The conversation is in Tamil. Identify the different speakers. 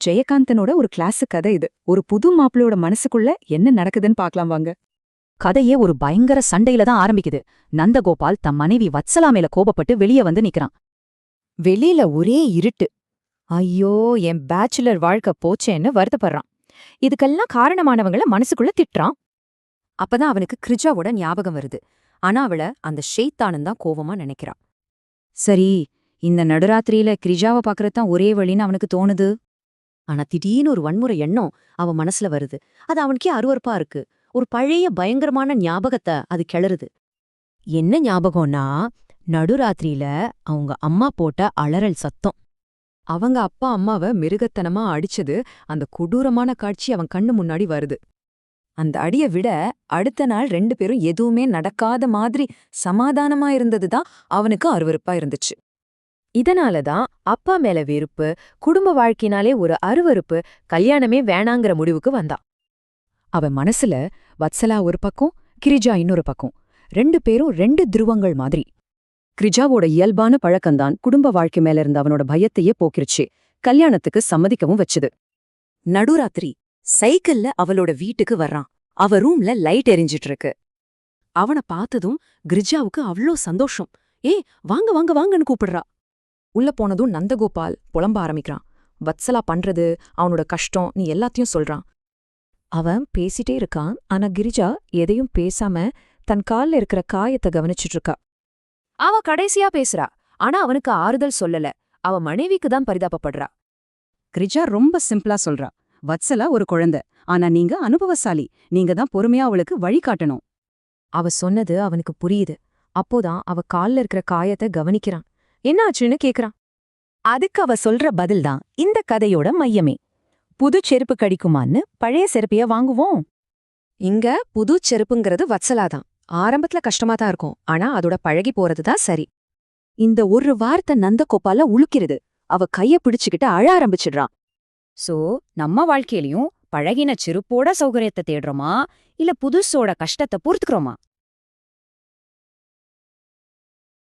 Speaker 1: ஜெயகாந்தனோட ஒரு கிளாசிக் கதை இது. ஒரு புது மாப்பிள்ளையோட மனசுக்குள்ள என்ன நடக்குதுன்னு பார்க்கலாம் வாங்க.
Speaker 2: கதையே ஒரு பயங்கர சண்டையில தான் ஆரம்பிக்குது. நந்தகோபால் தம் மனைவி வத்சலா மேல கோபப்பட்டு வெளியே வந்து நிக்கிறான்.
Speaker 3: வெளியில ஒரே இருட்டு. ஐயோ என் பேச்சுலர் வாழ்க்கை போச்சேன்னு வருத்தப்படுறான். இதுக்கெல்லாம் காரணமானவங்கள மனசுக்குள்ள திட்டுறான்.
Speaker 4: அப்பதான் அவனுக்கு கிரிஜாவோட ஞாபகம் வருது. ஆனா அவள அந்த ஷெய்தானன் தான் கோவமா நினைக்கிறான்
Speaker 2: சரி இந்த நடுராத்திரியில கிரிஜாவை பாக்குறது தான் ஒரே வழின்னு அவனுக்கு தோணுது?
Speaker 4: ஆனா திடீர்னு ஒரு வன்முறை எண்ணம் அவன் மனசுல வருது. அது அவனுக்கே அருவருப்பா இருக்கு. ஒரு பழைய பயங்கரமான ஞாபகத்தை அது கிளறுது. என்ன ஞாபகம்னா நடுராத்திரியில அவங்க அம்மா போட்ட அலறல் சத்தம்.
Speaker 1: அவங்க அப்பா அம்மாவ மிருகத்தனமா அடிச்சது அந்த கொடூரமான காட்சி அவன் கண்ணு முன்னாடி வருது. அந்த அடிய விட அடுத்த நாள் ரெண்டு பேரும் எதுவுமே நடக்காத மாதிரி சமாதானமா இருந்ததுதான் அவனுக்கு அருவருப்பா இருந்துச்சு.
Speaker 3: இதனால தான் அப்பா மேல வெறுப்பு குடும்ப வாழ்க்கையினாலே ஒரு அருவருப்பு கல்யாணமே வேணாங்கிற முடிவுக்கு வந்தான்.
Speaker 1: அவன் மனசுல வத்சலா ஒரு பக்கம் கிரிஜா இன்னொரு பக்கம். ரெண்டு பேரும் ரெண்டு துருவங்கள் மாதிரி. கிரிஜாவோட இயல்பான பழக்கம்தான் குடும்ப வாழ்க்கை மேல இருந்த அவனோட பயத்தையே போக்கிருச்சு கல்யாணத்துக்கு சம்மதிக்கவும் வச்சுது. நடுராத்திரி சைக்கிள்ல அவளோட வீட்டுக்கு வர்றான். அவ ரூம்ல லைட் எரிஞ்சிட்டு இருக்கு அவனை பார்த்ததும் கிரிஜாவுக்கு அவ்ளோ சந்தோஷம். ஏ வாங்க வாங்க வாங்கன்னு கூப்பிடுறா. உள்ள போனதும் நந்தகோபால் புலம்ப ஆரம்பிக்கிறான். வத்சலா பண்றது அவனோட கஷ்டம் நீ எல்லாத்தையும் சொல்றான். அவன் பேசிட்டே இருக்கான் ஆனா கிரிஜா எதையும் பேசாம தன் கால்ல இருக்கிற காயத்தை கவனிச்சிட்டு இருக்கா அவ கடைசியா பேசுறா ஆனா அவனுக்கு ஆறுதல் சொல்லல. அவ மனைவிக்கு தான் பரிதாபப்படுறா.
Speaker 5: கிரிஜா ரொம்ப சிம்பிளா சொல்றா வத்சலா ஒரு குழந்தை ஆனா நீங்க அனுபவசாலி நீங்க தான் பொறுமையா அவளுக்கு வழிகாட்டணும்
Speaker 3: அவ சொன்னது அவனுக்கு புரியுது. அப்போதான் அவ கால்ல இருக்கிற காயத்தை கவனிக்கிறான். என்னாச்சுன்னு கேக்குறான்.
Speaker 1: அதுக்கு அவ சொல்ற பதில்தான் இந்த கதையோட மையமே. புது செருப்பு கடிக்குமான்னு பழைய செருப்பைய வாங்குவோம்.
Speaker 4: இங்க புது செருப்புங்கிறது வத்சலாதான். ஆரம்பத்துல கஷ்டமா தான் இருக்கும். ஆனா அதோட பழகி போறது தான் சரி.
Speaker 1: இந்த ஒரு வார்த்தை நந்தகோபால உழுக்கிறது அவ கைய பிடிச்சுக்கிட்டு அழ ஆரம்பிச்சிடுறான்.
Speaker 2: சோ நம்ம வாழ்க்கையிலயும் பழகின செருப்போட சௌகரியத்தை தேடுறோமா? இல்ல புதுசோட கஷ்டத்தை பொறுத்துக்கிறோமா?